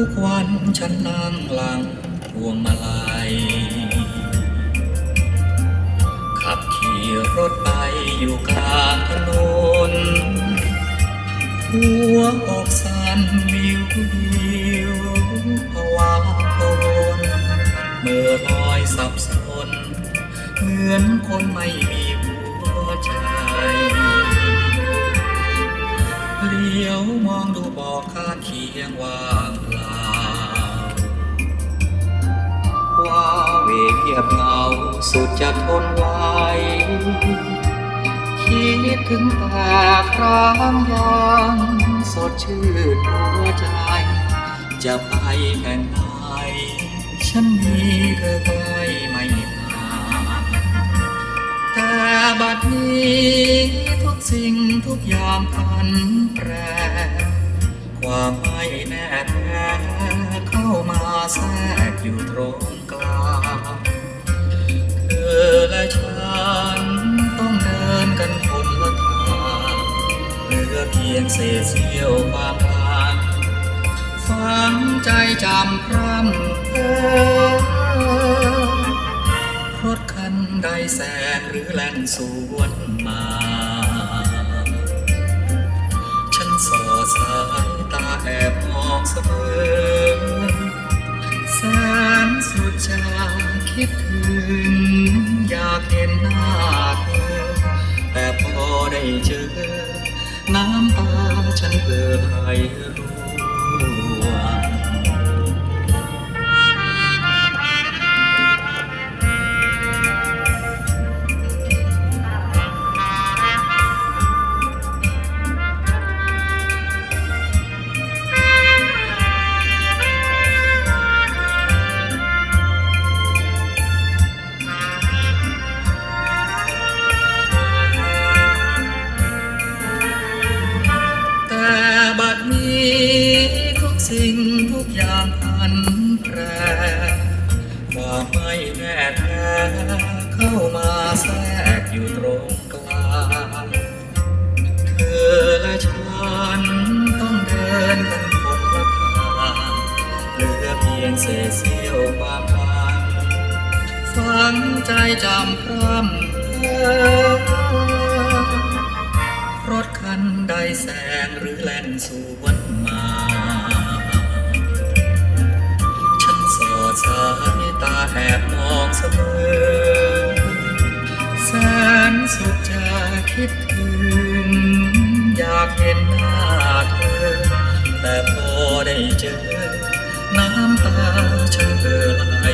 ทุกวันฉันนั่งหลังพวงมาลัย ขับขี่รถไปอยู่กลางถนน หัวอกสั่นวิววิวภาวะพวนเมื่อลอยสับสน เหมือนคนไม่มีหัวใจเลี้ยวมองดูบอกข้างเคียงว่า ยบเหงาสุดจะทนไหวคิดถึงแต่ครั้งยังสดชื่นหัวใจ จะไปแห่งไหนฉันมีเธอไว้ไม่นานแต่บัดนี้ทุกสิ่งทุกอย่างพันแปรความไม่แน่แท้เข้ามาแทรกอยู่ตรงกลาง ลือเพียงเศษเสี้ยวความทางฝังใจจำพร่ำเพ้อรถคันใดแสงหรือแล่นสวนมา เอ่อไหลร่ แน่แท้เข้ามาแทรกอยู่ตรงกลางเธอและฉันต้องเดินกันคนละทางเหลือเพียงเศษเสี้ยวความทางฝังใจจำพร่ำเพ้อรถคันใดแสงหรือแล่นสวน คิดถึง อยากเห็นหน้าเธอ แต่พอได้เจอ น้ำตาฉันเอ่อไหล